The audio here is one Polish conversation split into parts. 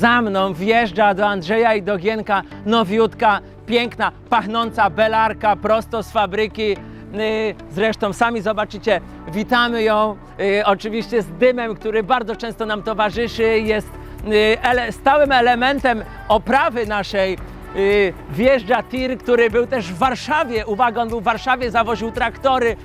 za mną wjeżdża do Andrzeja i do Gienka nowiutka, piękna, pachnąca belarka prosto z fabryki. Y, Zresztą sami zobaczycie, witamy ją y, oczywiście z dymem, który bardzo często nam towarzyszy, jest y, stałym elementem oprawy naszej. Wjeżdża tir, który był też w Warszawie. Uwaga, on był w Warszawie, zawoził traktory.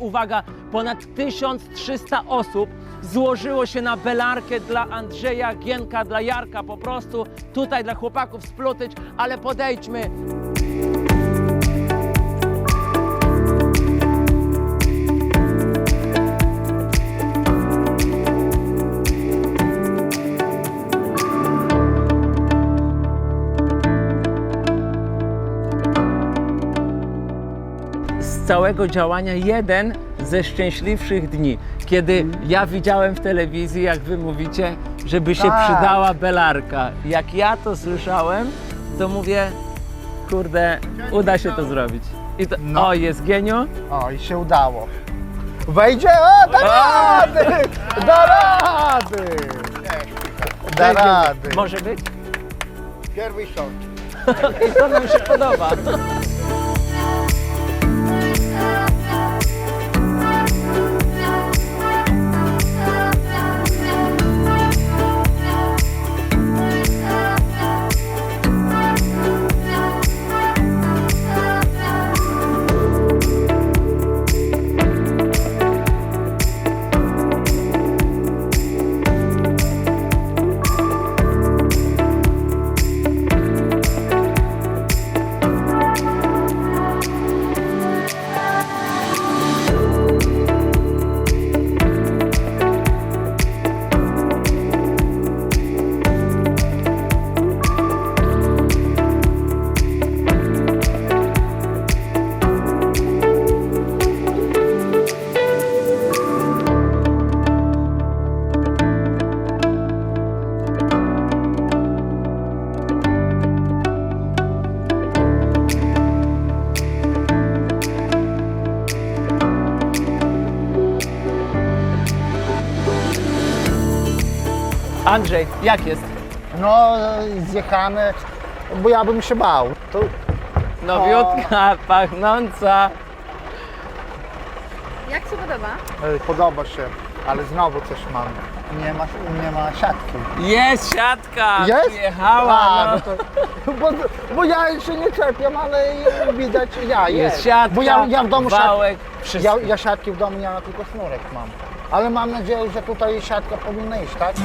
Uwaga, ponad 1300 osób złożyło się na belarkę dla Andrzeja, Gienka, dla Jarka, po prostu tutaj dla chłopaków z Plutycz, ale podejdźmy. z całego działania jeden ze szczęśliwszych dni, kiedy ja widziałem w telewizji, jak wy mówicie, żeby się Tak. przydała belarka. Jak ja to słyszałem, to mówię, kurde, uda się to zrobić. I to, No. o, jest genio. O, i się udało. Wejdzie, o, da rady! Da rady! Da rady. Może być? Pierwszy shot. I to nam się podoba. Andrzej, jak jest? No, zjechane, bo ja bym się bał. To Nowiutka, pachnąca. Jak się podoba? e, podoba się, ale znowu coś mam. Nie ma, nie ma siatki. Jest siatka! Jest? Przyjechała, A, no. no to, bo, bo ja się nie czepiam, ale widać ja jest. Jest siatka, Bo ja, ja w domu wałek, wszystko. ja, ja siatki w domu nie mam, tylko sznurek mam. Ale mam nadzieję, że tutaj siatka powinna iść, tak?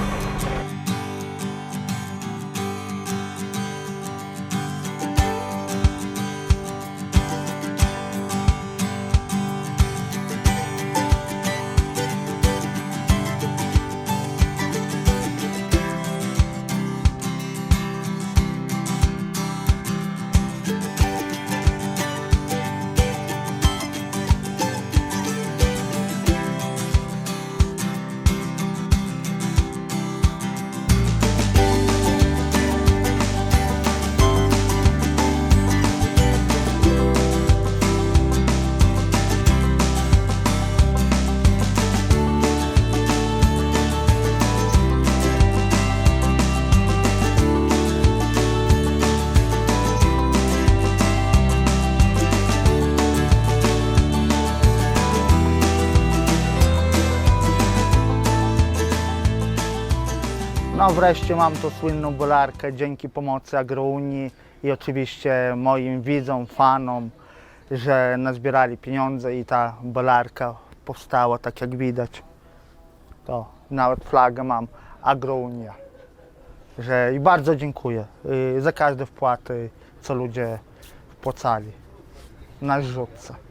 No wreszcie mam tą słynną bolarkę dzięki pomocy Agrounii i oczywiście moim widzom, fanom, że nazbierali pieniądze i ta bolarka powstała tak jak widać. To nawet flagę mam Agrounia. Że i bardzo dziękuję y, za każde wpłaty, co ludzie wpłacali na rzutce.